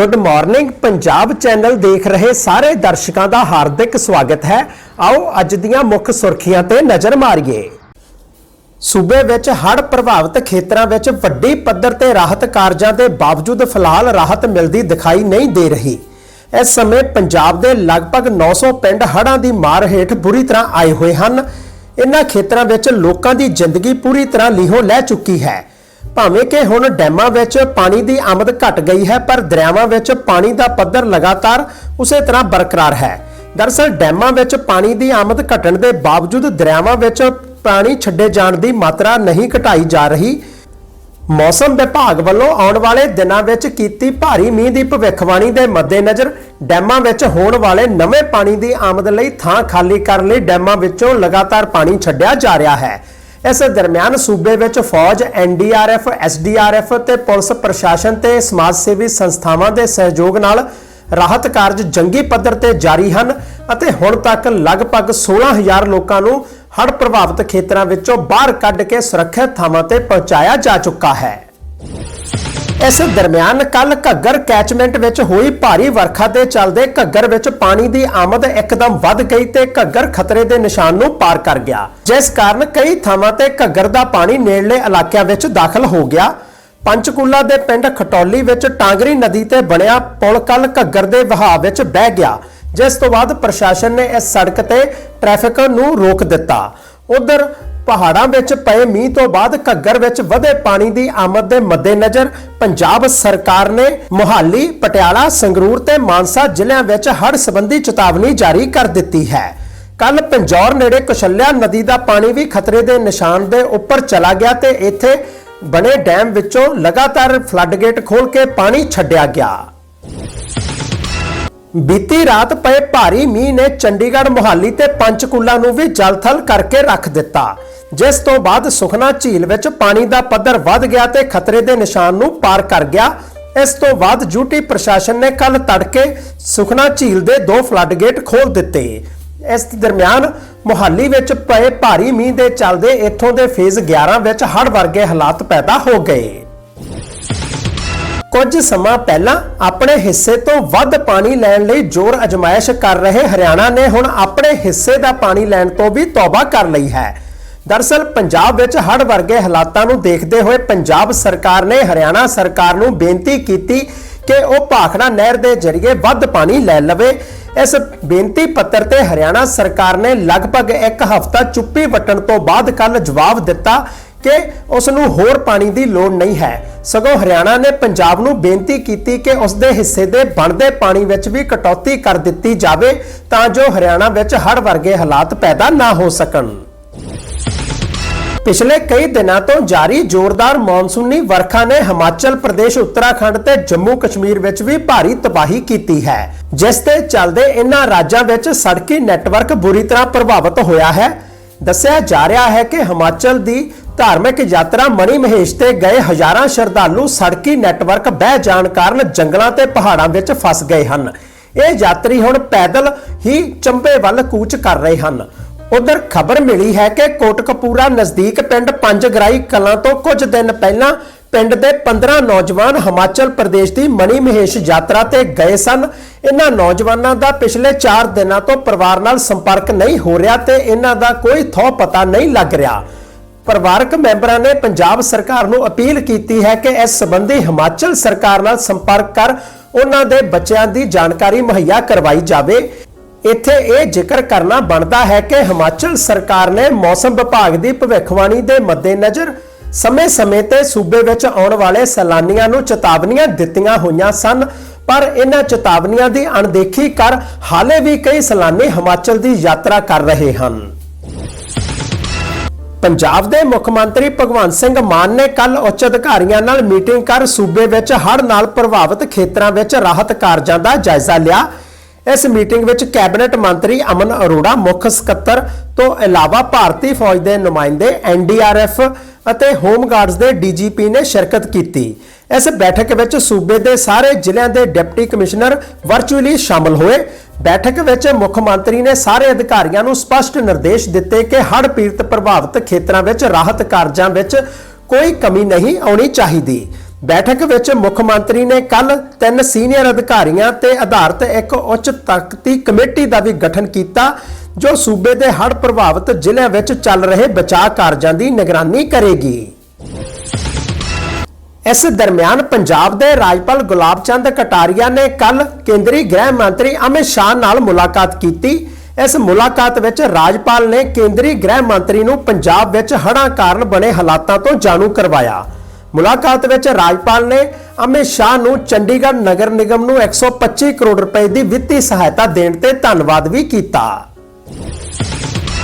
Good morning Punjab channel ਦੇਖ ਰਹੇ ਸਾਰੇ ਦਰਸ਼ਕਾਂ ਦਾ ਹਾਰਦਿਕ ਸਵਾਗਤ ਹੈ। ਆਓ ਅੱਜ ਦੀਆਂ ਮੁੱਖ ਸੁਰਖੀਆਂ ਤੇ ਨਜ਼ਰ ਮਾਰੀਏ। ਸੂਬੇ ਵਿੱਚ ਹੜ੍ਹ ਪ੍ਰਭਾਵਿਤ ਖੇਤਰਾਂ ਵਿੱਚ ਵੱਡੀ ਪੱਧਰ ਤੇ ਰਾਹਤ ਕਾਰਜਾਂ ਦੇ ਬਾਵਜੂਦ ਫਿਲਹਾਲ ਰਾਹਤ ਮਿਲਦੀ ਦਿਖਾਈ ਨਹੀਂ ਦੇ ਰਹੀ। ਇਸ ਸਮੇਂ ਪੰਜਾਬ ਦੇ ਲਗਭਗ 900 ਪਿੰਡ ਹੜ੍ਹਾਂ ਦੀ ਮਾਰ ਹੇਠ ਬੁਰੀ ਤਰ੍ਹਾਂ ਆਏ ਹੋਏ ਹਨ। ਇਨ੍ਹਾਂ ਖੇਤਰਾਂ ਵਿੱਚ ਲੋਕਾਂ ਦੀ ਜ਼ਿੰਦਗੀ ਪੂਰੀ ਤਰ੍ਹਾਂ ਲੀਹੋ ਲੈ ਚੁੱਕੀ ਹੈ। ਭਾਵੇਂ ਕਿ ਹੁਣ ਡੈਮਾਂ ਵਿੱਚ ਪਾਣੀ ਦੀ ਆਮਦ ਘਟ ਗਈ ਹੈ, ਪਰ ਦਰਿਆਵਾਂ ਵਿੱਚ ਪਾਣੀ ਦਾ ਪੱਧਰ ਲਗਾਤਾਰ ਉਸੇ ਤਰ੍ਹਾਂ ਬਰਕਰਾਰ ਹੈ। ਦਰਅਸਲ ਡੈਮਾਂ ਵਿੱਚ ਪਾਣੀ ਦੀ ਆਮਦ ਘਟਣ ਦੇ ਬਾਵਜੂਦ ਦਰਿਆਵਾਂ ਵਿੱਚ ਪਾਣੀ ਛੱਡੇ ਜਾਣ ਦੀ ਮਾਤਰਾ ਨਹੀਂ ਘਟਾਈ ਜਾ ਰਹੀ। ਮੌਸਮ ਵਿਭਾਗ ਵੱਲੋਂ ਆਉਣ ਵਾਲੇ ਦਿਨਾਂ ਵਿੱਚ ਕੀਤੀ ਭਾਰੀ ਮੀਂਹ ਦੀ ਭਵਿੱਖਬਾਣੀ ਦੇ ਮੱਦੇਨਜ਼ਰ ਡੈਮਾਂ ਵਿੱਚ ਹੋਣ ਵਾਲੇ ਨਵੇਂ ਪਾਣੀ ਦੀ ਆਮਦ ਲਈ ਥਾਂ ਖਾਲੀ ਕਰਨ ਲਈ ਡੈਮਾਂ ਵਿੱਚੋਂ ਲਗਾਤਾਰ ਪਾਣੀ ਛੱਡਿਆ ਜਾ ਰਿਹਾ ਹੈ। ਇਸ ਦਰਮਿਆਨ ਸੂਬੇ ਵਿੱਚ ਫੌਜ ਐਨਡੀਆਰਐਫ ਐਸਡੀਆਰਐਫ ਤੇ ਪੁਲਿਸ ਪ੍ਰਸ਼ਾਸਨ ਤੇ ਸਮਾਜ ਸੇਵੀ ਸੰਸਥਾਵਾਂ ਦੇ ਸਹਿਯੋਗ ਨਾਲ ਰਾਹਤ ਕਾਰਜ ਜੰਗੀ ਪੱਧਰ ਤੇ ਜਾਰੀ ਹਨ ਅਤੇ ਹੁਣ ਤੱਕ ਲਗਭਗ 16000 ਲੋਕਾਂ ਨੂੰ ਹੜ੍ਹ ਪ੍ਰਭਾਵਿਤ ਖੇਤਰਾਂ ਵਿੱਚੋਂ ਬਾਹਰ ਕੱਢ ਕੇ ਸੁਰੱਖਿਅਤ ਥਾਵਾਂ ਤੇ ਪਹੁੰਚਾਇਆ ਜਾ ਚੁੱਕਾ ਹੈ। ਇਸ ਦਰਮਿਆਨ ਕੱਲ ਘੱਗਰ ਕੈਚਮੈਂਟ ਵਿੱਚ ਹੋਈ ਭਾਰੀ ਵਰਖਾ ਦੇ ਚੱਲਦੇ ਘੱਗਰ ਵਿੱਚ ਪਾਣੀ ਦੀ ਆਮਦ ਇੱਕਦਮ ਵੱਧ ਗਈ ਤੇ ਘੱਗਰ ਖਤਰੇ ਦੇ ਨਿਸ਼ਾਨ ਨੂੰ ਪਾਰ ਕਰ ਗਿਆ, ਜਿਸ ਕਾਰਨ ਕਈ ਥਾਵਾਂ ਤੇ ਘੱਗਰ ਦਾ ਪਾਣੀ ਨੇੜਲੇ ਇਲਾਕਿਆਂ ਵਿੱਚ ਦਾਖਲ ਹੋ ਗਿਆ। ਪੰਚਕੂਲਾ ਦੇ ਪਿੰਡ ਖਟੌਲੀ ਵਿੱਚ ਟਾਂਗਰੀ ਨਦੀ ਤੇ ਬਣਿਆ ਪੁਲ ਕੱਲ ਘੱਗਰ ਦੇ ਵਹਾਅ ਵਿੱਚ ਬਹਿ ਗਿਆ, ਜਿਸ ਤੋਂ ਬਾਅਦ ਪ੍ਰਸ਼ਾਸਨ ਨੇ ਇਸ ਸੜਕ ਤੇ ਟ੍ਰੈਫਿਕ ਨੂੰ ਰੋਕ ਦਿੱਤਾ। ਉਧਰ ਪਹਾੜਾਂ ਵਿੱਚ ਪਏ ਮੀਂਹ ਤੋਂ ਬਾਅਦ ਘੱਗਰ ਵਿੱਚ ਵਧੇ ਪਾਣੀ ਦੀ ਆਮਦ ਦੇ ਮੱਦੇਨਜ਼ਰ ਪੰਜਾਬ ਸਰਕਾਰ ਨੇ ਮੁਹਾਲੀ, ਪਟਿਆਲਾ, ਸੰਗਰੂਰ ਤੇ ਮਾਨਸਾ ਜ਼ਿਲ੍ਹਿਆਂ ਵਿੱਚ ਹੜ੍ਹ ਸੰਬੰਧੀ ਚੇਤਾਵਨੀ ਜਾਰੀ ਕਰ ਦਿੱਤੀ ਹੈ। ਕੱਲ ਪੰਜੌਰ ਨੇੜੇ ਕੁਸ਼ਲਿਆ ਨਦੀ ਦਾ ਪਾਣੀ ਵੀ ਖਤਰੇ ਦੇ ਨਿਸ਼ਾਨ ਦੇ ਉੱਪਰ ਚਲਾ ਗਿਆ ਤੇ ਇੱਥੇ ਬਣੇ ਡੈਮ ਵਿੱਚੋਂ ਲਗਾਤਾਰ ਫਲੱਡ ਗੇਟ ਖੋਲ ਕੇ ਪਾਣੀ ਛੱਡਿਆ ਗਿਆ। ਬੀਤੀ ਰਾਤ ਪਏ ਭਾਰੀ ਮੀਂਹ ਨੇ ਚੰਡੀਗੜ੍ਹ, ਮੁਹਾਲੀ ਤੇ ਪੰਚਕੂਲਾ ਨੂੰ ਵੀ ਜਲਥਲ ਕਰਕੇ ਰੱਖ ਦਿੱਤਾ। ਜਿਸ ਤੋਂ ਬਾਅਦ ਸੁਖਨਾ ਝੀਲ ਵਿੱਚ ਪਾਣੀ ਦਾ ਪੱਧਰ ਵੱਧ ਗਿਆ ਤੇ ਖਤਰੇ ਦੇ ਨਿਸ਼ਾਨ ਨੂੰ ਪਾਰ ਕਰ ਗਿਆ। ਇਸ ਤੋਂ ਬਾਅਦ ਯੂਟੀ ਪ੍ਰਸ਼ਾਸਨ ਨੇ ਕੱਲ ਤੜਕੇ ਸੁਖਨਾ ਝੀਲ ਦੇ ਦੋ ਫਲੱਡ ਗੇਟ ਖੋਲ ਦਿੱਤੇ। ਇਸ ਦਰਮਿਆਨ ਮੁਹਾਲੀ ਵਿੱਚ ਪਏ ਭਾਰੀ ਮੀਂਹ ਦੇ ਚੱਲਦੇ ਇੱਥੋਂ ਦੇ ਫੇਜ਼ 11 ਵਿੱਚ ਹੜ੍ਹ ਵਰਗੇ ਹਾਲਾਤ ਪੈਦਾ ਹੋ ਗਏ। ਕੁਝ ਸਮਾਂ ਪਹਿਲਾਂ ਆਪਣੇ ਹਿੱਸੇ ਤੋਂ ਵੱਧ ਪਾਣੀ ਲੈਣ ਲਈ ਜ਼ੋਰ ਅਜਮਾਇਸ਼ ਕਰ ਰਹੇ ਹਰਿਆਣਾ ਨੇ ਹੁਣ ਆਪਣੇ ਹਿੱਸੇ ਦਾ ਪਾਣੀ ਲੈਣ ਤੋਂ ਵੀ ਤੌਬਾ ਕਰ ਲਈ ਹੈ। ਦਰਸਲ ਪੰਜਾਬ ਵਿੱਚ ਹੜ੍ਹ ਵਰਗੇ ਹਾਲਾਤਾਂ ਨੂੰ ਦੇਖਦੇ ਹੋਏ ਪੰਜਾਬ ਸਰਕਾਰ ਨੇ ਹਰਿਆਣਾ ਸਰਕਾਰ ਨੂੰ ਬੇਨਤੀ ਕੀਤੀ ਕਿ ਉਹ ਭਾਖੜਾ ਨਹਿਰ ਦੇ ਜ਼ਰੀਏ ਵੱਧ ਪਾਣੀ ਲੈ ਲਵੇ। ਇਸ ਬੇਨਤੀ ਪੱਤਰ ਤੇ ਹਰਿਆਣਾ ਸਰਕਾਰ ਨੇ ਲਗਭਗ ਇੱਕ ਹਫ਼ਤਾ ਚੁੱਪੀ ਵਟਣ ਤੋਂ ਬਾਅਦ ਕੱਲ ਜਵਾਬ ਦਿੱਤਾ ਕਿ ਉਸ ਨੂੰ ਹੋਰ ਪਾਣੀ ਦੀ ਲੋੜ ਨਹੀਂ ਹੈ। ਸਗੋਂ ਹਰਿਆਣਾ ਨੇ ਪੰਜਾਬ ਨੂੰ ਬੇਨਤੀ ਕੀਤੀ ਕਿ ਉਸ ਦੇ ਹਿੱਸੇ ਦੇ ਬਣਦੇ ਪਾਣੀ ਵਿੱਚ ਵੀ ਕਟੌਤੀ ਕਰ ਦਿੱਤੀ ਜਾਵੇ ਤਾਂ ਜੋ ਹਰਿਆਣਾ ਵਿੱਚ ਹੜ੍ਹ ਵਰਗੇ ਹਾਲਾਤ ਪੈਦਾ ਨਾ ਹੋ ਸਕਣ। ਪਿਛਲੇ ਕਈ ਦਿਨਾਂ ਤੋਂ ਜਾਰੀ ਜ਼ੋਰਦਾਰ ਮੌਨਸੂਨੀ ਵਰਖਾ ਨੇ ਹਿਮਾਚਲ ਪ੍ਰਦੇਸ਼, ਉੱਤਰਾਖੰਡ ਤੇ ਜੰਮੂ ਕਸ਼ਮੀਰ ਵਿੱਚ ਵੀ ਭਾਰੀ ਤਬਾਹੀ ਕੀਤੀ ਹੈ, ਜਿਸ ਤੇ ਚੱਲਦੇ ਇਨ੍ਹਾਂ ਰਾਜਾਂ ਵਿੱਚ ਸੜਕੀ ਨੈਟਵਰਕ ਬੁਰੀ ਤਰ੍ਹਾਂ ਪ੍ਰਭਾਵਿਤ ਹੋਇਆ ਹੈ। ਦੱਸਿਆ ਜਾ ਰਿਹਾ ਹੈ ਕਿ ਹਿਮਾਚਲ ਦੀ ਧਾਰਮਿਕ ਯਾਤਰਾ ਮਣੀ ਮਹੇਸ਼ ਤੇ ਗਏ ਹਜ਼ਾਰਾਂ ਸ਼ਰਧਾਲੂ ਸੜਕੀ ਨੈਟਵਰਕ ਬਹਿ ਜਾਣ ਕਾਰਨ ਜੰਗਲਾਂ ਤੇ ਪਹਾੜਾਂ ਵਿੱਚ ਫਸ ਗਏ ਹਨ। ਇਹ ਯਾਤਰੀ ਹੁਣ ਪੈਦਲ ਹੀ ਚੰਬੇ ਵੱਲ ਕੂਚ ਕਰ ਰਹੇ ਹਨ। ਉਧਰ ਖਬਰ ਮਿਲੀ ਹੈ ਕਿ ਕੋਟਕਪੂਰਾ ਨਜ਼ਦੀਕ ਪਿੰਡ ਪੰਜਗਰਾਈ ਕਲਾਂ ਤੋਂ ਕੁਝ ਦਿਨ ਪਹਿਲਾਂ ਪਿੰਡ ਦੇ 15 ਨੌਜਵਾਨ ਹਿਮਾਚਲ ਪ੍ਰਦੇਸ਼ ਦੀ ਮਣੀ ਮਹੇਸ਼ ਯਾਤਰਾ ਤੇ ਗਏ ਸਨ। ਇਹਨਾਂ ਨੌਜਵਾਨਾਂ ਦਾ ਪਿਛਲੇ 4 ਦਿਨਾਂ ਤੋਂ ਪਰਿਵਾਰ ਨਾਲ ਸੰਪਰਕ ਨਹੀਂ ਹੋ ਰਿਹਾ ਤੇ ਇਹਨਾਂ ਦਾ ਕੋਈ ਥੋ ਪਤਾ ਨਹੀਂ ਲੱਗ ਰਿਹਾ। ਪਰਿਵਾਰਕ ਮੈਂਬਰਾਂ ਨੇ ਪੰਜਾਬ ਸਰਕਾਰ ਨੂੰ ਅਪੀਲ ਕੀਤੀ ਹੈ ਕਿ ਇਸ ਸੰਬੰਧੀ ਹਿਮਾਚਲ ਸਰਕਾਰ ਨਾਲ ਸੰਪਰਕ ਕਰ ਉਹਨਾਂ ਦੇ ਬੱਚਿਆਂ ਦੀ ਜਾਣਕਾਰੀ ਮੁਹੱਈਆ ਕਰਵਾਈ ਜਾਵੇ। ਇੱਥੇ ਇਹ ਜ਼ਿਕਰ ਕਰਨਾ ਬਣਦਾ ਹੈ ਕਿ ਹਿਮਾਚਲ ਸਰਕਾਰ ਨੇ ਮੌਸਮ ਵਿਭਾਗ ਦੀ ਭਵਿੱਖਬਾਣੀ ਦੇ ਮੱਦੇਨਜ਼ਰ ਸਮੇਂ-ਸਮੇਂ ਤੇ ਸੂਬੇ ਵਿੱਚ ਆਉਣ ਵਾਲੇ ਸੈਲਾਨੀਆਂ ਨੂੰ ਚੇਤਾਵਨੀਆਂ ਦਿੱਤੀਆਂ ਹੋਈਆਂ ਸਨ। ਪਰ ਇਹਨਾਂ ਚੇਤਾਵਨੀਆਂ ਦੀ ਅਣਦੇਖੀ ਕਰ ਹਾਲੇ ਵੀ ਕਈ ਸੈਲਾਨੀ ਹਿਮਾਚਲ ਦੀ ਯਾਤਰਾ ਕਰ ਰਹੇ ਹਨ। ਪੰਜਾਬ ਦੇ ਮੁੱਖ ਮੰਤਰੀ ਭਗਵੰਤ ਸਿੰਘ ਮਾਨ ਨੇ ਕੱਲ ਉੱਚ ਅਧਿਕਾਰੀਆਂ ਨਾਲ ਮੀਟਿੰਗ ਕਰ ਸੂਬੇ ਵਿੱਚ ਹੜ੍ਹ ਨਾਲ ਪ੍ਰਭਾਵਿਤ ਖੇਤਰਾਂ ਵਿੱਚ ਰਾਹਤ ਕਾਰਜਾਂ ਦਾ ਜਾਇਜ਼ਾ ਲਿਆ। ਇਸ ਮੀਟਿੰਗ ਵਿੱਚ ਕੈਬਨਿਟ ਮੰਤਰੀ ਅਮਨ ਅਰੋੜਾ, ਮੁੱਖ ਸਕੱਤਰ ਤੋਂ ਇਲਾਵਾ ਭਾਰਤੀ ਫੌਜ ਦੇ ਨੁਮਾਇੰਦੇ ਐਨਡੀਆਰਐਫ ਅਤੇ ਹੋਮ ਗਾਰਡਸ ਦੇ ਡੀਜੀਪੀ ਨੇ ਸ਼ਿਰਕਤ ਕੀਤੀ। ਇਸ ਬੈਠਕ ਵਿੱਚ ਸੂਬੇ ਦੇ ਸਾਰੇ ਜ਼ਿਲ੍ਹਿਆਂ ਦੇ ਡਿਪਟੀ ਕਮਿਸ਼ਨਰ ਵਰਚੁਅਲੀ ਸ਼ਾਮਲ ਹੋਏ। ਬੈਠਕ ਵਿੱਚ ਮੁੱਖ ਮੰਤਰੀ ਨੇ ਸਾਰੇ ਅਧਿਕਾਰੀਆਂ ਨੂੰ ਸਪਸ਼ਟ ਨਿਰਦੇਸ਼ ਦਿੱਤੇ ਕਿ ਹੜ੍ਹ ਪੀੜਤ ਪ੍ਰਭਾਵਿਤ ਖੇਤਰਾਂ ਵਿੱਚ ਰਾਹਤ ਕਾਰਜਾਂ ਵਿੱਚ ਕੋਈ ਕਮੀ ਨਹੀਂ ਆਉਣੀ ਚਾਹੀਦੀ। ਬੈਠਕ ਵਿੱਚ ਮੁੱਖ ਮੰਤਰੀ ਨੇ ਕੱਲ ਤਿੰਨ ਸੀਨੀਅਰ ਅਧਿਕਾਰੀਆਂ ਤੇ ਆਧਾਰਿਤ ਇੱਕ ਉੱਚ ਤਖਤੀ ਕਮੇਟੀ ਦਾ ਵੀ ਗਠਨ ਕੀਤਾ, ਜੋ ਸੂਬੇ ਦੇ ਹੜ੍ਹ ਪ੍ਰਭਾਵਿਤ ਜ਼ਿਲ੍ਹਿਆਂ ਵਿੱਚ ਚੱਲ ਰਹੇ ਬਚਾਅ ਕਾਰਜਾਂ ਦੀ ਨਿਗਰਾਨੀ ਕਰੇਗੀ। ਇਸ ਦਰਮਿਆਨ ਪੰਜਾਬ ਦੇ ਰਾਜਪਾਲ ਗੁਲਾਬ ਚੰਦ ਕਟਾਰੀਆ ਨੇ ਕੱਲ ਕੇਂਦਰੀ ਗ੍ਰਹਿ ਮੰਤਰੀ ਅਮਿਤ ਸ਼ਾਹ ਨਾਲ ਮੁਲਾਕਾਤ ਕੀਤੀ। ਇਸ ਮੁਲਾਕਾਤ ਵਿੱਚ ਰਾਜਪਾਲ ਨੇ ਕੇਂਦਰੀ ਗ੍ਰਹਿ ਮੰਤਰੀ ਨੂੰ ਪੰਜਾਬ ਵਿੱਚ ਹੜ੍ਹਾਂ ਕਾਰਨ ਬਣੇ ਹਾਲਾਤਾਂ ਤੋਂ ਜਾਣੂ ਕਰਵਾਇਆ। ਮੁਲਾਕਾਤ ਵਿੱਚ ਰਾਜਪਾਲ ਨੇ ਅਮਿਤ ਸ਼ਾਹ ਨੂੰ ਚੰਡੀਗੜ੍ਹ ਨਗਰ ਨਿਗਮ ਨੂੰ 125 ਕਰੋੜ ਰੁਪਏ ਦੀ ਵਿੱਤੀ ਸਹਾਇਤਾ ਦੇਣ ਤੇ ਧੰਨਵਾਦ ਵੀ ਕੀਤਾ।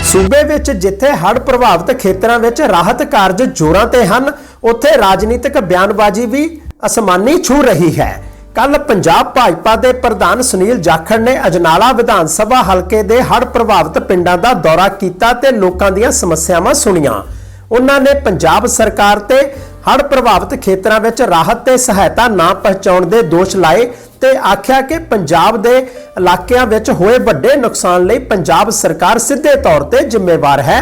ਸੂਬੇ ਵਿੱਚ ਜਿੱਥੇ ਹੜ੍ਹ ਪ੍ਰਭਾਵਿਤ ਖੇਤਰਾਂ ਵਿੱਚ ਰਾਹਤ ਕਾਰਜ ਜ਼ੋਰਾਂ ਤੇ ਹਨ, ਉੱਥੇ ਰਾਜਨੀਤਿਕ ਬਿਆਨਬਾਜ਼ੀ ਵੀ ਅਸਮਾਨੀ ਛੂ ਰਹੀ ਹੈ। ਕੱਲ ਪੰਜਾਬ ਭਾਜਪਾ ਦੇ ਪ੍ਰਧਾਨ ਸੁਨੀਲ ਜਾਖੜ ਨੇ ਅਜਨਾਲਾ ਵਿਧਾਨ ਸਭਾ ਹਲਕੇ ਦੇ ਹੜ੍ਹ ਪ੍ਰਭਾਵਿਤ ਪਿੰਡਾਂ ਦਾ ਦੌਰਾ ਕੀਤਾ ਤੇ ਲੋਕਾਂ ਦੀਆਂ ਸਮੱਸਿਆਵਾਂ ਸੁਣੀਆਂ। ਉਹਨਾਂ ਨੇ ਪੰਜਾਬ ਸਰਕਾਰ ਤੇ ਹੜ੍ਹ ਪ੍ਰਭਾਵਿਤ ਖੇਤਰਾਂ ਵਿੱਚ ਰਾਹਤ ਤੇ ਸਹਾਇਤਾ ਨਾ ਪਹੁੰਚਾਉਣ ਦੇ ਦੋਸ਼ ਲਾਏ ਤੇ ਆਖਿਆ ਕਿ ਪੰਜਾਬ ਦੇ ਇਲਾਕਿਆਂ ਵਿੱਚ ਹੋਏ ਵੱਡੇ ਨੁਕਸਾਨ ਲਈ ਪੰਜਾਬ ਸਰਕਾਰ ਸਿੱਧੇ ਤੌਰ ਤੇ ਜ਼ਿੰਮੇਵਾਰ ਹੈ।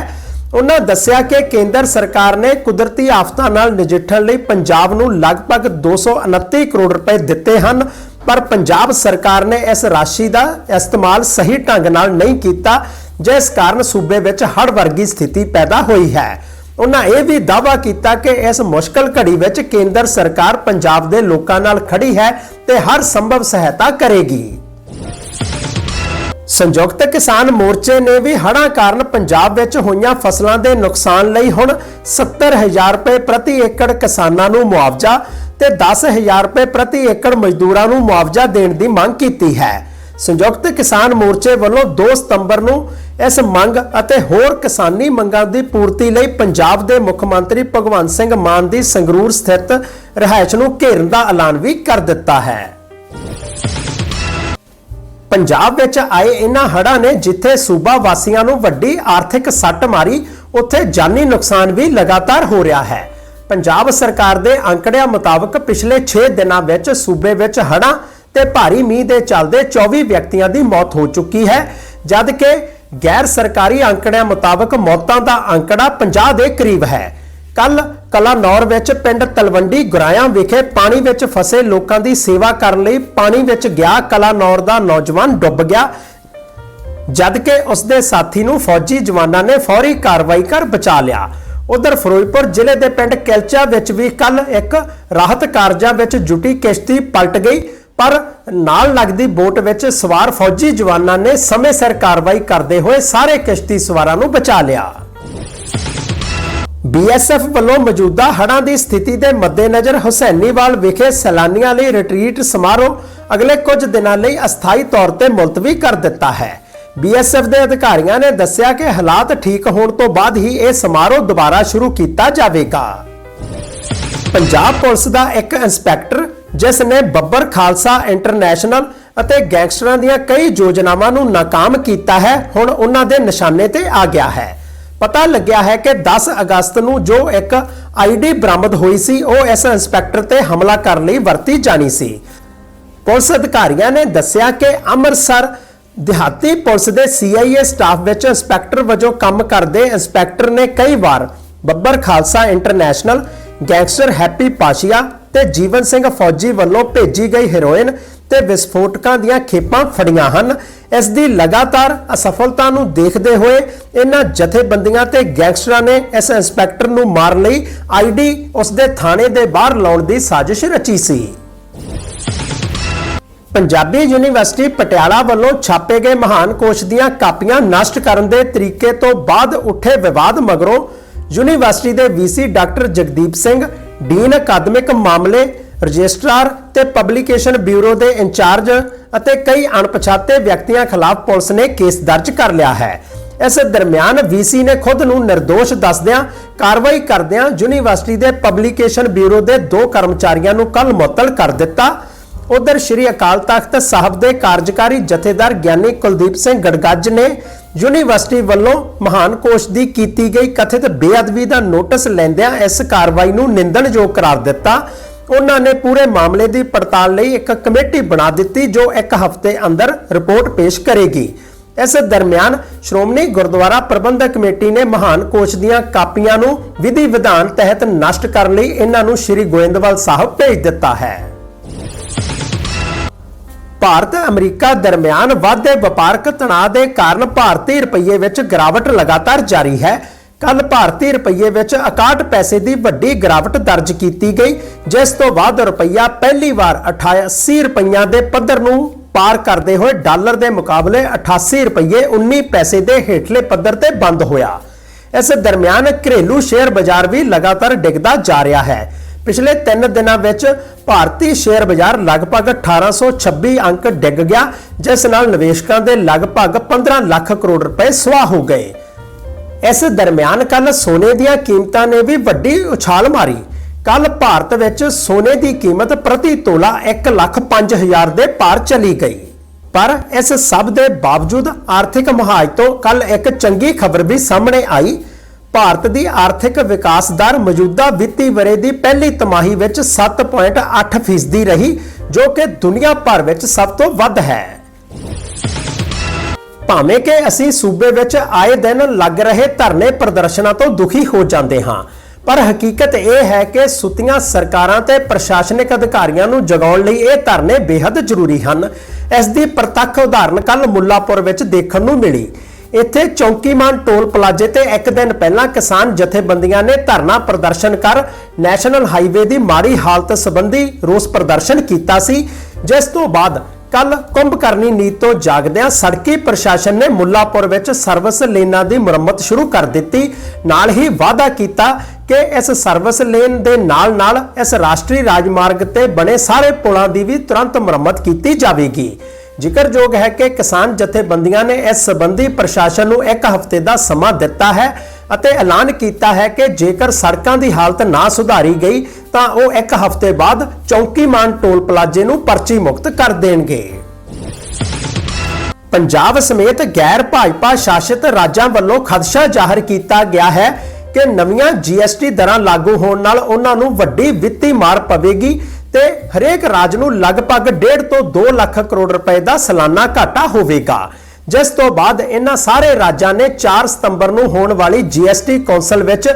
ਉਹਨਾਂ ਦੱਸਿਆ ਕਿ ਕੇਂਦਰ ਸਰਕਾਰ ਨੇ ਕੁਦਰਤੀ ਆਫਤਾਂ ਨਾਲ ਨਜਿੱਠਣ ਲਈ ਪੰਜਾਬ ਨੂੰ ਲਗਭਗ 229 ਕਰੋੜ ਰੁਪਏ ਦਿੱਤੇ ਹਨ, ਪਰ ਪੰਜਾਬ ਸਰਕਾਰ ਨੇ ਇਸ ਰਾਸ਼ੀ ਦਾ ਇਸਤੇਮਾਲ ਸਹੀ ਢੰਗ ਨਾਲ ਨਹੀਂ ਕੀਤਾ, ਜਿਸ ਕਾਰਨ ਸੂਬੇ ਵਿੱਚ ਹੜ੍ਹ ਵਰਗੀ ਸਥਿਤੀ ਪੈਦਾ ਹੋਈ ਹੈ। ਉਹਨਾਂ ਇਹ ਵੀ ਦਾਅਵਾ ਕੀਤਾ ਕਿ ਇਸ ਮੁਸ਼ਕਲ ਘੜੀ ਵਿੱਚ ਕੇਂਦਰ ਸਰਕਾਰ ਪੰਜਾਬ ਦੇ ਲੋਕਾਂ ਨਾਲ ਖੜੀ ਹੈ ਤੇ ਹਰ ਸੰਭਵ ਸਹਾਇਤਾ ਕਰੇਗੀ। ਸੰਯੁਕਤ ਕਿਸਾਨ ਮੋਰਚੇ ਨੇ ਵੀ ਹੜ੍ਹਾਂ ਕਾਰਨ ਪੰਜਾਬ ਵਿੱਚ ਹੋਈਆਂ ਫਸਲਾਂ ਦੇ ਨੁਕਸਾਨ ਲਈ ਹੁਣ 70000 ਰੁਪਏ ਪ੍ਰਤੀ ਏਕੜ ਕਿਸਾਨਾਂ ਨੂੰ ਮੁਆਵਜ਼ਾ ਤੇ 10000 ਰੁਪਏ ਪ੍ਰਤੀ ਏਕੜ ਮਜ਼ਦੂਰਾਂ ਨੂੰ ਮੁਆਵਜ਼ਾ ਦੇਣ ਦੀ ਮੰਗ ਕੀਤੀ ਹੈ। ਸੰਯੁਕਤ ਕਿਸਾਨ ਮੋਰਚੇ ਵੱਲੋਂ 2 ਸਤੰਬਰ ਨੂੰ ਇਸ ਮੰਗ ਅਤੇ ਹੋਰ ਕਿਸਾਨੀ ਮੰਗਾਂ ਦੀ ਪੂਰਤੀ ਲਈ ਪੰਜਾਬ ਦੇ ਮੁੱਖ ਮੰਤਰੀ ਭਗਵੰਤ ਸਿੰਘ ਮਾਨ ਦੀ ਸੰਗਰੂਰ ਸਥਿਤ ਰਿਹਾਇਸ਼ ਨੂੰ ਘੇਰਨ ਦਾ ਐਲਾਨ ਵੀ ਕਰ ਦਿੱਤਾ ਹੈ। ਪੰਜਾਬ ਵਿੱਚ ਆਏ ਇਹਨਾਂ ਹੜ੍ਹਾਂ ਨੇ ਜਿੱਥੇ ਸੂਬਾ ਵਾਸੀਆਂ ਨੂੰ ਵੱਡੀ ਆਰਥਿਕ ਸੱਟ ਮਾਰੀ, ਉੱਥੇ ਜਾਨੀ ਨੁਕਸਾਨ ਵੀ ਲਗਾਤਾਰ ਹੋ ਰਿਹਾ ਹੈ। ਪੰਜਾਬ ਸਰਕਾਰ ਦੇ ਅੰਕੜਿਆਂ ਮੁਤਾਬਕ ਪਿਛਲੇ 6 ਦਿਨਾਂ ਵਿੱਚ ਸੂਬੇ ਵਿੱਚ ਹੜ੍ਹਾਂ ਤੇ ਭਾਰੀ ਮੀਂਹ ਦੇ ਚੱਲਦੇ 24 ਵਿਅਕਤੀਆਂ ਦੀ ਮੌਤ ਹੋ ਚੁੱਕੀ ਹੈ, ਜਦਕਿ ਗੈਰ ਸਰਕਾਰੀ ਅੰਕੜਿਆਂ ਮੁਤਾਬਕ ਮੌਤਾਂ ਦਾ ਅੰਕੜਾ 50 ਦੇ ਕਰੀਬ ਹੈ। ਕੱਲ ਕਲਾਨੌਰ ਵਿੱਚ ਪਿੰਡ ਤਲਵੰਡੀ ਗੁਰਾਇਆਂ ਵਿਖੇ ਪਾਣੀ ਵਿੱਚ ਫਸੇ ਲੋਕਾਂ ਦੀ ਸੇਵਾ ਕਰਨ ਲਈ ਪਾਣੀ ਵਿੱਚ ਗਿਆ ਕਲਾਨੌਰ ਦਾ ਨੌਜਵਾਨ ਡੁੱਬ ਗਿਆ। ਜਦ ਕਿ ਉਸਦੇ ਸਾਥੀ ਨੂੰ ਫੌਜੀ ਜਵਾਨਾਂ ਨੇ ਫੌਰੀ ਕਾਰਵਾਈ ਕਰ ਬਚਾ ਲਿਆ। ਉਧਰ ਫਿਰੋਜ਼ਪੁਰ ਜ਼ਿਲ੍ਹੇ ਦੇ ਪਿੰਡ ਕਿਲਚਾ ਵਿੱਚ ਵੀ ਕੱਲ ਇੱਕ ਰਾਹਤ ਕਾਰਜਾਂ ਵਿੱਚ ਜੁਟੀ ਕਿਸ਼ਤੀ ਪਲਟ ਗਈ। ਪਰ ਨਾਲ ਲੱਗਦੀ ਬੋਟ ਵਿੱਚ ਸਵਾਰ ਫੌਜੀ ਜਵਾਨਾਂ ਨੇ ਸਮੇਂ ਸਿਰ ਕਾਰਵਾਈ ਕਰਦੇ ਹੋਏ ਸਾਰੇ ਕਿਸ਼ਤੀ ਸਵਾਰਾਂ ਨੂੰ ਬਚਾ ਲਿਆ। ਬੀਐਸਐਫ ਵੱਲੋਂ ਮੌਜੂਦਾ ਹੜ੍ਹਾਂ ਦੀ ਸਥਿਤੀ ਦੇ ਮੱਦੇਨਜ਼ਰ ਹੁਸੈਨੀਵਾਲ ਵਿਖੇ ਸੈਲਾਨੀਆਂ ਲਈ ਰਿਟਰੀਟ ਸਮਾਰੋਹ ਅਗਲੇ ਕੁਝ ਦਿਨਾਂ ਲਈ ਅਸਥਾਈ ਤੌਰ ਤੇ ਮੁਲਤਵੀ ਕਰ ਦਿੱਤਾ ਹੈ। ਬੀਐਸਐਫ ਦੇ ਅਧਿਕਾਰੀਆਂ ਨੇ ਦੱਸਿਆ ਕਿ ਹਾਲਾਤ ਠੀਕ ਹੋਣ ਤੋਂ ਬਾਅਦ ਹੀ ਇਹ ਸਮਾਰੋਹ ਦੁਬਾਰਾ ਸ਼ੁਰੂ ਕੀਤਾ ਜਾਵੇਗਾ। ਪੰਜਾਬ ਪੁਲਿਸ ਦਾ ਇੱਕ ਇੰਸਪੈਕਟਰ ਜਿਸ ਨੇ ਬੱਬਰ ਖਾਲਸਾ ਇੰਟਰਨੈਸ਼ਨਲ ਅਤੇ ਗੈਂਗਸਟਰਾਂ ਦੀਆਂ ਕਈ ਯੋਜਨਾਵਾਂ ਨੂੰ ਨਾਕਾਮ ਕੀਤਾ ਹੈ, ਹੁਣ ਉਹਨਾਂ ਦੇ ਨਿਸ਼ਾਨੇ ਤੇ ਆ ਗਿਆ ਹੈ। ਪਤਾ ਲੱਗਿਆ ਹੈ ਕਿ 10 ਅਗਸਤ ਨੂੰ ਜੋ ਇੱਕ ਆਈਡੀ ਬਰਾਮਦ ਹੋਈ ਸੀ, ਉਹ ਇਸ ਇੰਸਪੈਕਟਰ ਤੇ ਹਮਲਾ ਕਰਨ ਲਈ ਵਰਤੀ ਜਾਣੀ ਸੀ। ਪੁਲਿਸ ਅਧਿਕਾਰੀਆਂ ਨੇ ਦੱਸਿਆ ਕਿ ਅੰਮ੍ਰਿਤਸਰ ਦਿਹਾਤੀ ਪੁਲਿਸ ਦੇ ਸੀਆਈਏ ਸਟਾਫ ਵਿੱਚ ਇੰਸਪੈਕਟਰ ਵਜੋਂ ਕੰਮ ਕਰਦੇ ਇੰਸਪੈਕਟਰ ਨੇ ਕਈ ਵਾਰ Babbar Khalsa international gangster Happy Pashia ਤੇ ਜੀਵਨ ਸਿੰਘ ਫੌਜੀ ਵੱਲੋਂ ਭੇਜੀ ਗਈ ਹੈਰੋਇਨ ਤੇ ਵਿਸਫੋਟਕਾਂ ਦੀਆਂ ਖੇਪਾਂ ਫੜੀਆਂ ਹਨ। ਇਸ ਦੀ ਲਗਾਤਾਰ ਅਸਫਲਤਾ ਨੂੰ ਦੇਖਦੇ ਹੋਏ ਇਹਨਾਂ ਜਥੇਬੰਦੀਆਂ ਤੇ ਗੈਂਗਸਟਰਾਂ ਨੇ ਇਸ ਇੰਸਪੈਕਟਰ ਨੂੰ ਮਾਰਨ ਲਈ। ਆਈਡੀ ਉਸ ਦੇ ਥਾਣੇ ਦੇ ਬਾਹਰ ਲਾਉਣ ਦੀ ਸਾਜ਼ਿਸ਼ ਰਚੀ ਸੀ। ਪੰਜਾਬੀ ਯੂਨੀਵਰਸਿਟੀ ਪਟਿਆਲਾ ਵੱਲੋਂ ਛਾਪੇ ਗਏ ਮਹਾਨ ਕੋਸ਼ ਦੀਆਂ ਕਾਪੀਆਂ ਨਸ਼ਟ ਕਰਨ ਦੇ ਤਰੀਕੇ ਤੋਂ ਬਾਅਦ ਉੱਠੇ ਵਿਵਾਦ ਮਗਰੋਂ ਯੂਨੀਵਰਸਿਟੀ ਦੇ VC doctor Jagdeep Singh dean academic ਮਾਮਲੇ ਰਜਿਸਟਰਾਰ ਤੇ ਪਬਲੀਕੇਸ਼ਨ ਬਿਊਰੋ ਦੇ ਇੰਚਾਰਜ ਅਤੇ ਕਈ ਅਣਪਛਾਤੇ ਵਿਅਕਤੀਆਂ ਖਿਲਾਫ ਪੁਲਿਸ ਨੇ ਕੇਸ ਦਰਜ ਕਰ ਲਿਆ ਹੈ। ਇਸ ਦਰਮਿਆਨ ਵੀਸੀ ਨੇ ਖੁਦ ਨੂੰ નિર્ਦੋਸ਼ ਦੱਸਦਿਆਂ ਕਾਰਵਾਈ ਕਰਦਿਆਂ ਯੂਨੀਵਰਸਿਟੀ ਦੇ ਪਬਲੀਕੇਸ਼ਨ ਬਿਊਰੋ ਦੇ ਦੋ ਕਰਮਚਾਰੀਆਂ ਨੂੰ ਕੱਲ ਮੁਅੱਤਲ ਕਰ ਦਿੱਤਾ। ਉਧਰ ਸ਼੍ਰੀ ਅਕਾਲ ਤਖਤ ਸਾਹਿਬ ਦੇ ਕਾਰਜਕਾਰੀ ਜਥੇਦਾਰ ਗਿਆਨੀ ਕੁਲਦੀਪ ਸਿੰਘ ਗੜਗੱਜ ਨੇ ਯੂਨੀਵਰਸਿਟੀ ਵੱਲੋਂ ਮਹਾਨ ਕੋਸ਼ ਦੀ ਕੀਤੀ ਗਈ ਕਥਿਤ ਬੇਅਦਬੀ ਦਾ ਨੋਟਿਸ ਲੈਂਦਿਆਂ ਇਸ ਕਾਰਵਾਈ ਨੂੰ ਨਿੰਦਣਯੋਗ ਕਰਾਰ ਦਿੱਤਾ। ਉਹਨਾਂ ਨੇ ਪੂਰੇ ਮਾਮਲੇ ਦੀ ਪੜਤਾਲ ਲਈ ਇੱਕ ਕਮੇਟੀ ਬਣਾ ਦਿੱਤੀ, ਜੋ ਇੱਕ ਹਫ਼ਤੇ ਅੰਦਰ ਰਿਪੋਰਟ ਪੇਸ਼ ਕਰੇਗੀ। ਇਸ ਦਰਮਿਆਨ ਸ਼੍ਰੋਮਣੀ ਗੁਰਦੁਆਰਾ ਪ੍ਰਬੰਧਕ ਕਮੇਟੀ ਨੇ ਮਹਾਨ ਕੋਚ ਦੀਆਂ ਕਾਪੀਆਂ ਨੂੰ ਵਿਧੀ ਵਿਧਾਨ ਤਹਿਤ ਨਸ਼ਟ ਕਰਨ ਲਈ ਇਹਨਾਂ ਨੂੰ ਸ੍ਰੀ ਗੋਇੰਦਵਾਲ ਸਾਹਿਬ ਭੇਜ ਦਿੱਤਾ ਹੈ। ਭਾਰਤ ਅਮਰੀਕਾ ਦਰਮਿਆਨ ਵਾਧੇ ਵਪਾਰਕ ਤਣਾਅ ਦੇ ਕਾਰਨ ਭਾਰਤੀ ਰੁਪਈਏ ਵਿੱਚ ਗਿਰਾਵਟ ਲਗਾਤਾਰ ਜਾਰੀ ਹੈ। ਕੱਲ ਭਾਰਤੀ ਰੁਪਈਏ ਵਿੱਚ 61 ਪੈਸੇ ਦੀ ਵੱਡੀ ਗਿਰਾਵਟ ਦਰਜ ਕੀਤੀ ਗਈ, ਜਿਸ ਤੋਂ ਬਾਅਦ ਰੁਪਈਆ ਪਹਿਲੀ ਵਾਰ 88 ਰੁਪਈਆਂ ਦੇ ਪੱਧਰ ਨੂੰ ਪਾਰ ਕਰਦੇ ਹੋਏ ਡਾਲਰ ਦੇ ਮੁਕਾਬਲੇ 88 ਰੁਪਈਏ 19 ਪੈਸੇ ਦੇ ਹੇਠਲੇ ਪੱਧਰ ਤੇ ਬੰਦ ਹੋਇਆ। ਇਸ ਦਰਮਿਆਨ ਘਰੇਲੂ ਸ਼ੇਅਰ ਬਾਜ਼ਾਰ ਵੀ ਲਗਾਤਾਰ ਡਿੱਗਦਾ ਜਾ ਰਿਹਾ ਹੈ। ਪਿਛਲੇ 3 ਦਿਨਾਂ ਵਿੱਚ ਭਾਰਤੀ ਸ਼ੇਅਰ ਬਾਜ਼ਾਰ ਲਗਭਗ 1826 ਅੰਕ ਡਿੱਗ ਗਿਆ, ਜਿਸ ਨਾਲ ਨਿਵੇਸ਼ਕਾਂ ਦੇ ਲਗਭਗ 15 ਲੱਖ ਕਰੋੜ ਰੁਪਏ ਸੁਆਹ ਹੋ ਗਏ। ਇਸ ਦਰਮਿਆਨ ਕੱਲ ਸੋਨੇ ਦੀਆਂ ਕੀਮਤਾਂ ਨੇ ਵੀ ਵੱਡੀ ਉਛਾਲ ਮਾਰੀ। ਕੱਲ ਭਾਰਤ ਵਿੱਚ ਸੋਨੇ ਦੀ ਕੀਮਤ ਪ੍ਰਤੀ ਤੋਲਾ 1 ਲੱਖ 5000 ਦੇ ਪਾਰ ਚਲੀ ਗਈ। ਪਰ ਇਸ ਸਭ ਦੇ ਬਾਵਜੂਦ ਆਰਥਿਕ ਮਹਾਜ ਤੋਂ ਕੱਲ ਇੱਕ ਚੰਗੀ ਖਬਰ ਵੀ ਸਾਹਮਣੇ ਆਈ। ਭਾਰਤ ਦੀ ਆਰਥਿਕ ਵਿਕਾਸ ਦਰ ਮੌਜੂਦਾ ਵਿੱਤੀ ਵਰੇ ਦੀ ਪਹਿਲੀ ਤਿਮਾਹੀ ਵਿੱਚ 7.8% ਫੀਸਦੀ ਰਹੀ, ਜੋ ਕਿ ਦੁਨੀਆ ਭਰ ਵਿੱਚ ਸਭ ਤੋਂ ਵੱਧ ਹੈ। ਭਾਵੇਂ ਕਿ ਅਸੀਂ ਸੂਬੇ ਵਿੱਚ ਆਏ ਦਿਨ ਲੱਗ ਰਹੇ ਧਰਨੇ ਪ੍ਰਦਰਸ਼ਨਾਂ ਤੋਂ ਦੁਖੀ ਹੋ ਜਾਂਦੇ ਹਾਂ, ਪਰ ਹਕੀਕਤ ਇਹ ਹੈ ਕਿ ਸੁੱਤੀਆਂ ਸਰਕਾਰਾਂ ਤੇ ਪ੍ਰਸ਼ਾਸਨਿਕ ਅਧਿਕਾਰੀਆਂ ਨੂੰ ਜਗਾਉਣ ਲਈ ਇਹ ਧਰਨੇ ਬੇहद ਜ਼ਰੂਰੀ ਹਨ। ਇਸ ਦੀ ਪ੍ਰਤੱਖ ਉਦਾਹਰਨ ਕੱਲ ਮੁੱਲਾਪੁਰ ਵਿੱਚ ਦੇਖਣ ਨੂੰ ਮਿਲੀ। ਇੱਥੇ ਚੌਂਕੀਮਾਨ ਟੋਲ ਪਲਾਜ਼ੇ ਤੇ ਇੱਕ ਦਿਨ ਪਹਿਲਾਂ ਕਿਸਾਨ ਜਥੇਬੰਦੀਆਂ ਨੇ ਧਰਨਾ ਪ੍ਰਦਰਸ਼ਨ ਕਰ ਨੈਸ਼ਨਲ ਹਾਈਵੇ ਦੀ ਮਾੜੀ ਹਾਲਤ ਸੰਬੰਧੀ ਰੋਸ ਪ੍ਰਦਰਸ਼ਨ ਕੀਤਾ ਸੀ, ਜਿਸ ਤੋਂ ਬਾਅਦ ਕੱਲ ਕੁੰਭਕਰਨੀ ਨੀਤ ਤੋਂ ਜਾਗਦਿਆਂ ਸੜਕੀ ਪ੍ਰਸ਼ਾਸਨ ਨੇ ਮੁੱਲਾਪੁਰ ਵਿੱਚ ਸਰਵਿਸ ਲੇਨਾਂ ਦੀ ਮੁਰੰਮਤ ਸ਼ੁਰੂ ਕਰ ਦਿੱਤੀ। ਨਾਲ ਹੀ ਵਾਅਦਾ ਕੀਤਾ ਕਿ ਇਸ ਸਰਵਿਸ ਲੇਨ ਦੇ ਨਾਲ-ਨਾਲ ਇਸ ਰਾਸ਼ਟਰੀ ਰਾਜਮਾਰਗ ਤੇ ਬਣੇ ਸਾਰੇ ਪੁਲਾਂ ਦੀ ਵੀ ਤੁਰੰਤ ਮੁਰੰਮਤ ਕੀਤੀ ਜਾਵੇਗੀ। ਜ਼ਿਕਰਯੋਗ ਹੈ ਕਿ ਕਿਸਾਨ ਜਥੇਬੰਦੀਆਂ ਨੇ ਇਸ ਸੰਬੰਧੀ ਪ੍ਰਸ਼ਾਸਨ ਨੂੰ ਇੱਕ ਹਫ਼ਤੇ ਦਾ ਸਮਾਂ ਦਿੱਤਾ ਹੈ ਅਤੇ ਐਲਾਨ ਕੀਤਾ ਹੈ ਕਿ ਜੇਕਰ ਸੜਕਾਂ ਦੀ ਹਾਲਤ ਨਾ ਸੁਧਾਰੀ ਗਈ ਤਾਂ ਉਹ ਇੱਕ ਹਫ਼ਤੇ ਬਾਅਦ ਚੌਂਕੀਮਾਨ ਟੋਲ ਪਲਾਜ਼ੇ ਨੂੰ ਪਰਚੀ ਮੁਕਤ ਕਰ ਦੇਣਗੇ। ਪੰਜਾਬ ਸਮੇਤ ਗੈਰ ਭਾਜਪਾ ਸ਼ਾਸਿਤ ਰਾਜਾਂ ਵੱਲੋਂ ਖਦਸ਼ਾ ਜ਼ਾਹਰ ਕੀਤਾ ਗਿਆ ਹੈ ਕਿ ਨਵੀਆਂ ਜੀਐਸਟੀ ਦਰਾਂ ਲਾਗੂ ਹੋਣ ਨਾਲ ਉਹਨਾਂ ਨੂੰ ਵੱਡੀ ਵਿੱਤੀ ਮਾਰ ਪਵੇਗੀ ਤੇ ਹਰੇਕ ਰਾਜ ਨੂੰ ਲਗਭਗ 1.5 ਤੋਂ 2 ਲੱਖ ਕਰੋੜ ਰੁਪਏ ਦਾ ਸਾਲਾਨਾ ਘਾਟਾ ਹੋਵੇਗਾ। ਜਿਸ ਤੋਂ ਬਾਅਦ ਇਹਨਾਂ ਸਾਰੇ ਰਾਜਾਂ ਨੇ 4 ਸਤੰਬਰ ਨੂੰ ਹੋਣ ਵਾਲੀ ਜੀਐਸਟੀ ਕੌਂਸਲ ਵਿੱਚ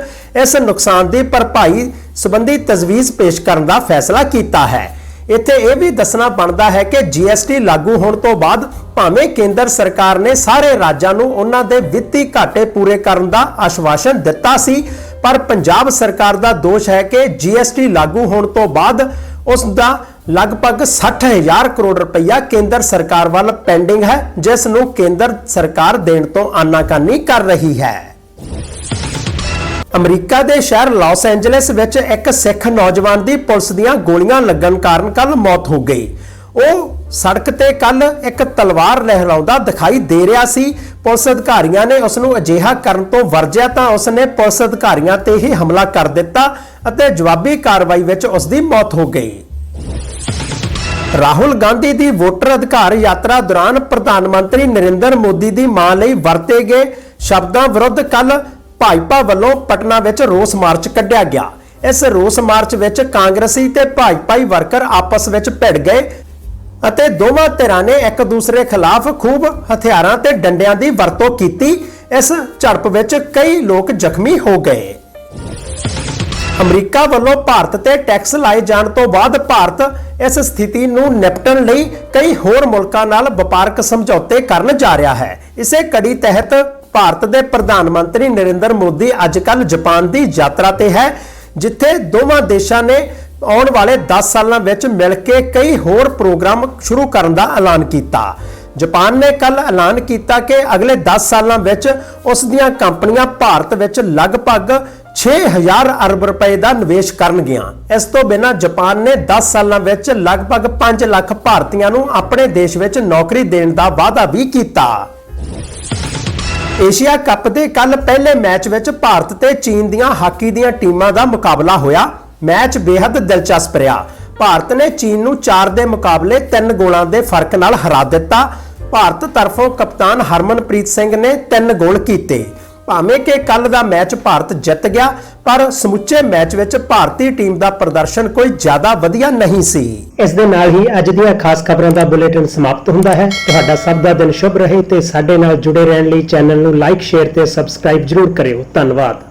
ਇਸ ਨੁਕਸਾਨ ਦੀ ਭਰਪਾਈ ਸੰਬੰਧੀ ਤਜਵੀਜ਼ ਪੇਸ਼ ਕਰਨ ਦਾ ਫੈਸਲਾ ਕੀਤਾ ਹੈ। ਇੱਥੇ ਇਹ ਵੀ ਦੱਸਣਾ ਬਣਦਾ ਹੈ ਕਿ ਜੀਐਸਟੀ ਲਾਗੂ ਹੋਣ ਤੋਂ ਬਾਅਦ ਭਾਵੇਂ ਕੇਂਦਰ ਸਰਕਾਰ ਨੇ ਸਾਰੇ ਰਾਜਾਂ ਨੂੰ ਉਹਨਾਂ ਦੇ ਵਿੱਤੀ ਘਾਟੇ ਪੂਰੇ ਕਰਨ ਦਾ ਆਸ਼ਵਾਸਨ ਦਿੱਤਾ ਸੀ, ਪਰ ਪੰਜਾਬ ਸਰਕਾਰ ਦਾ ਦੋਸ਼ ਹੈ ਕਿ ਜੀਐਸਟੀ ਲਾਗੂ ਹੋਣ ਤੋਂ ਬਾਅਦ ਉਸ ਦਾ ਲਗਭਗ 60000 ਕਰੋੜ ਰੁਪਈਆ ਕੇਂਦਰ ਸਰਕਾਰ ਵੱਲ ਪੈਂਡਿੰਗ ਹੈ, ਜਿਸ ਨੂੰ ਕੇਂਦਰ ਸਰਕਾਰ ਦੇਣ ਤੋਂ ਆਨਾਕਾਨੀ ਕਰ ਰਹੀ ਹੈ। ਅਮਰੀਕਾ ਦੇ ਸ਼ਹਿਰ ਲਾਸ ਐਂਜਲਸ ਵਿੱਚ ਇੱਕ ਸਿੱਖ ਨੌਜਵਾਨ ਦੀ ਪੁਲਿਸ ਦੀਆਂ ਗੋਲੀਆਂ ਲੱਗਣ ਕਾਰਨ ਕੱਲ ਮੌਤ ਹੋ ਗਈ। ਉਹ ਸੜਕ ਤੇ ਕੱਲ ਇੱਕ ਤਲਵਾਰ ਲਹਿਰਾਉਂਦਾ ਦਿਖਾਈ ਦੇ ਰਿਹਾ ਸੀ। ਪੁਲਿਸ ਅਧਿਕਾਰੀਆਂ ਨੇ ਉਸ ਨੂੰ ਅਜਿਹਾ ਕਰਨ ਤੋਂ ਵਰਜਿਆ ਤਾਂ ਉਸ ਨੇ ਪੁਲਿਸ ਅਧਿਕਾਰੀਆਂ ਤੇ ਹੀ ਹਮਲਾ ਕਰ ਦਿੱਤਾ ਅਤੇ ਜਵਾਬੀ ਕਾਰਵਾਈ ਵਿੱਚ ਉਸ ਦੀ ਮੌਤ ਹੋ ਗਈ। ਰਾਹੁਲ ਗਾਂਧੀ ਦੀ ਵੋਟਰ ਅਧਿਕਾਰ ਯਾਤਰਾ ਦੌਰਾਨ ਪ੍ਰਧਾਨ ਮੰਤਰੀ ਨਰਿੰਦਰ ਮੋਦੀ ਦੀ ਮਾਂ ਲਈ ਵਰਤੇ ਗਏ ਸ਼ਬਦਾਂ ਵਿਰੁੱਧ ਕੱਲ ਭਾਜਪਾ ਵੱਲੋਂ ਪਟਨਾ ਵਿੱਚ ਰੋਸ ਮਾਰਚ ਕੱਢਿਆ ਗਿਆ। ਇਸ ਰੋਸ ਮਾਰਚ ਵਿੱਚ ਕਾਂਗਰਸੀ ਤੇ ਭਾਜਪਾਈ ਵਰਕਰ ਆਪਸ ਵਿੱਚ ਭਿੜ ਗਏ ਅਤੇ ਦੋਵਾਂ ਧਿਰਾਂ ਨੇ ਇੱਕ ਦੂਸਰੇ ਖਿਲਾਫ ਖੂਬ ਹਥਿਆਰਾਂ ਤੇ ਡੰਡਿਆਂ ਦੀ ਵਰਤੋਂ ਕੀਤੀ। ਇਸ ਝੜਪ ਵਿੱਚ ਕਈ ਲੋਕ ਜ਼ਖਮੀ ਹੋ ਗਏ। ਅਮਰੀਕਾ ਵੱਲੋਂ ਭਾਰਤ ਤੇ ਟੈਕਸ ਲਾਏ ਜਾਣ ਤੋਂ ਬਾਅਦ ਭਾਰਤ ਇਸ ਸਥਿਤੀ ਨੂੰ ਨਿਪਟਣ ਲਈ ਕਈ ਹੋਰ ਮੁਲਕਾਂ ਨਾਲ ਵਪਾਰਕ ਸਮਝੌਤੇ ਕਰਨ ਜਾ ਰਿਹਾ ਹੈ। ਇਸੇ ਕੜੀ ਤਹਿਤ ਭਾਰਤ ਦੇ ਪ੍ਰਧਾਨ ਮੰਤਰੀ ਨਰਿੰਦਰ ਮੋਦੀ ਅੱਜ ਕੱਲ ਜਾਪਾਨ ਦੀ ਯਾਤਰਾ ਤੇ ਹੈ, ਜਿੱਥੇ ਦੋਵਾਂ ਦੇਸ਼ਾਂ ਨੇ ਆਉਣ ਵਾਲੇ 10 ਸਾਲਾਂ ਵਿੱਚ ਮਿਲ ਕੇ ਕਈ ਹੋਰ ਪ੍ਰੋਗਰਾਮ ਸ਼ੁਰੂ ਕਰਨ ਦਾ ਐਲਾਨ ਕੀਤਾ। ਜਾਪਾਨ ਨੇ ਕੱਲ ਐਲਾਨ ਕੀਤਾ ਕਿ ਅਗਲੇ 10 ਸਾਲਾਂ ਵਿੱਚ ਉਸ ਦੀਆਂ ਕੰਪਨੀਆਂ ਭਾਰਤ ਵਿੱਚ ਲਗਭਗ 6000 ਅਰਬ ਰੁਪਏ ਦਾ ਨਿਵੇਸ਼ ਕਰਨਗੀਆਂ। ਇਸ ਤੋਂ ਬਿਨਾਂ ਜਾਪਾਨ ਨੇ 10 ਸਾਲਾਂ ਵਿੱਚ ਲਗਭਗ 5 ਲੱਖ ਭਾਰਤੀਆਂ ਨੂੰ ਆਪਣੇ ਦੇਸ਼ ਵਿੱਚ ਨੌਕਰੀ ਦੇਣ ਦਾ ਵਾਅਦਾ ਵੀ ਕੀਤਾ। ਏਸ਼ੀਆ ਕੱਪ ਦੇ ਕੱਲ ਪਹਿਲੇ ਮੈਚ ਵਿੱਚ ਭਾਰਤ ਤੇ ਚੀਨ ਦੀਆਂ ਹਾਕੀ ਦੀਆਂ ਟੀਮਾਂ ਦਾ ਮੁਕਾਬਲਾ ਹੋਇਆ। ਮੈਚ ਬੇहद ਦਿਲਚਸਪ ਰਿਹਾ। ਭਾਰਤ ਨੇ ਚੀਨ ਨੂੰ 4 ਦੇ ਮੁਕਾਬਲੇ 3 ਗੋਲਾਂ ਦੇ ਫ਼ਰਕ ਨਾਲ ਹਰਾ ਦਿੱਤਾ। ਭਾਰਤ ਤਰਫੋਂ ਕਪਤਾਨ ਹਰਮਨਪ੍ਰੀਤ ਸਿੰਘ ਨੇ 3 ਗੋਲ ਕੀਤੇ। ਭਾਵੇਂ ਕਿ ਕੱਲ ਦਾ ਮੈਚ ਭਾਰਤ ਜਿੱਤ ਗਿਆ, ਪਰ ਸਮੁੱਚੇ ਮੈਚ ਵਿੱਚ ਭਾਰਤੀ ਟੀਮ ਦਾ ਪ੍ਰਦਰਸ਼ਨ ਕੋਈ ਜ਼ਿਆਦਾ ਵਧੀਆ ਨਹੀਂ ਸੀ। ਇਸ ਦੇ ਨਾਲ ਹੀ ਅੱਜ ਦੀਆਂ ਖਾਸ ਖਬਰਾਂ ਦਾ ਬੁਲੇਟਿਨ ਸਮਾਪਤ ਹੁੰਦਾ ਹੈ। ਤੁਹਾਡਾ ਸਭ ਦਾ ਦਿਨ ਸ਼ੁਭ ਰਹੇ ਤੇ ਸਾਡੇ ਨਾਲ ਜੁੜੇ ਰਹਿਣ ਲਈ ਚੈਨਲ ਨੂੰ ਲਾਈਕ, ਸ਼ੇਅਰ ਤੇ ਸਬਸਕ੍ਰਾਈਬ ਜਰੂਰ ਕਰਿਓ। ਧੰਨਵਾਦ।